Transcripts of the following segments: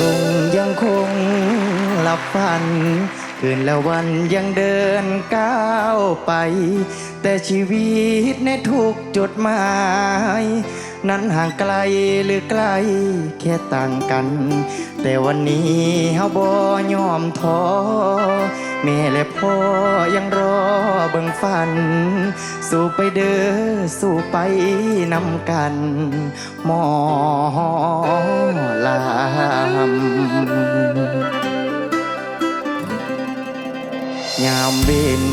ลุงยังคงหลับฝัน คืนและวันยังเดินก้าวไป แต่ชีวิตในทุกจุดหมาย นั้นห่างไกลหรือไกลแค่ต่างกัน แต่วันนี้เฮาบ่ยอมท้อแม่และพ่อยังรอเบิ่งฝัน สู้ไปเด้อสู้ไปนำกันหมอลำยามเว้น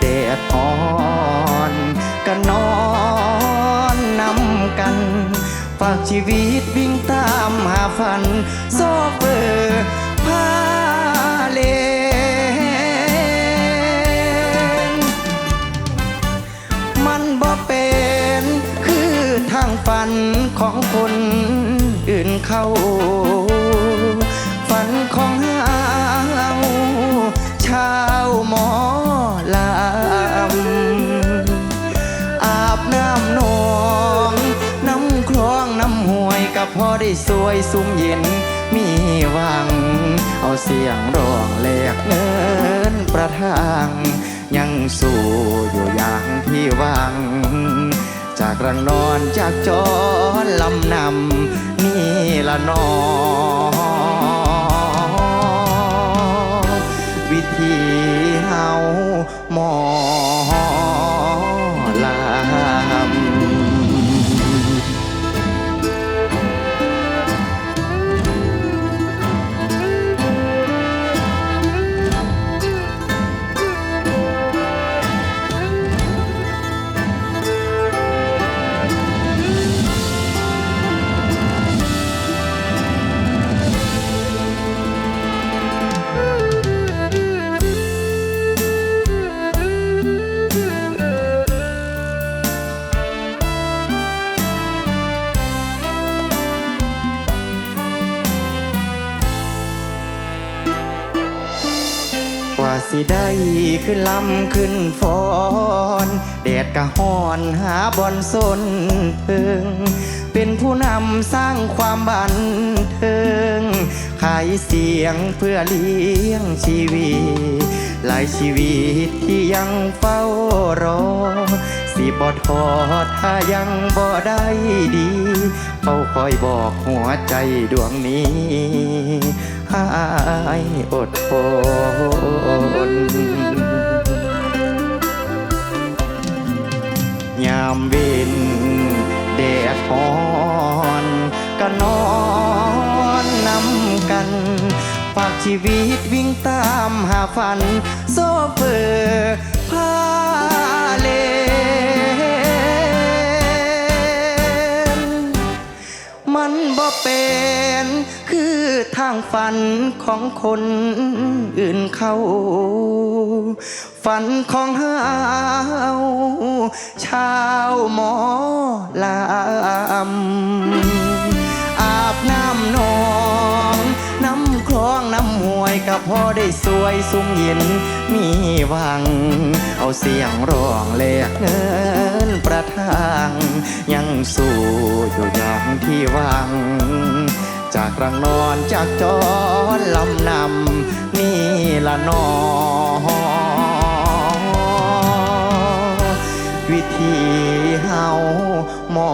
แดดอ่อน กัน ฝากชีวิตวิ่งตามหาฝันโซเฟอร์พาเลนมันบ่เป็นคือทางฝันของคนอื่นเขาฝันของเฮาชาวมอ สวยสุ่มเย็น มีหวัง เอาเสียงร้องแลกเงินประทังยังสู้อยู่อย่างที่หวัง จากรังนอนจากจอนลำนำนี่ละนอวิธีเฮาหมอล สิได้ขึ้นลำขึ้นฟอนแดดกะฮ้อนหาบอนสนพิงเป็นผู้นำสร้างความบันเทิง ขายเสียงเพื่อเลี้ยงชีวิต หลายชีวิตที่ยังเฝ้ารอ สิบ่ทอดถ้ายังบ่ได้ดีเฝ้าคอยบอกหัวใจดวงนี้ ให้อดทนยามวินเดดอ่อนก็นอนนำกันฝากชีวิตวิ่งตามหาฝันโซเฟอร์ ฝันของคนอื่นเขา ฝันของเฮาชาวหมอลำอาบน้ำนองน้ำคลองน้ำห้วยก็พอได้สวยสุ่มเย็นมีหวัง เอาเสียงร้องแลกเงินประทังยังสู้อยู่อย่างที่หวัง จากรังนอนจากจอนลำนำนี่ละนอ วิธีเฮาหมอ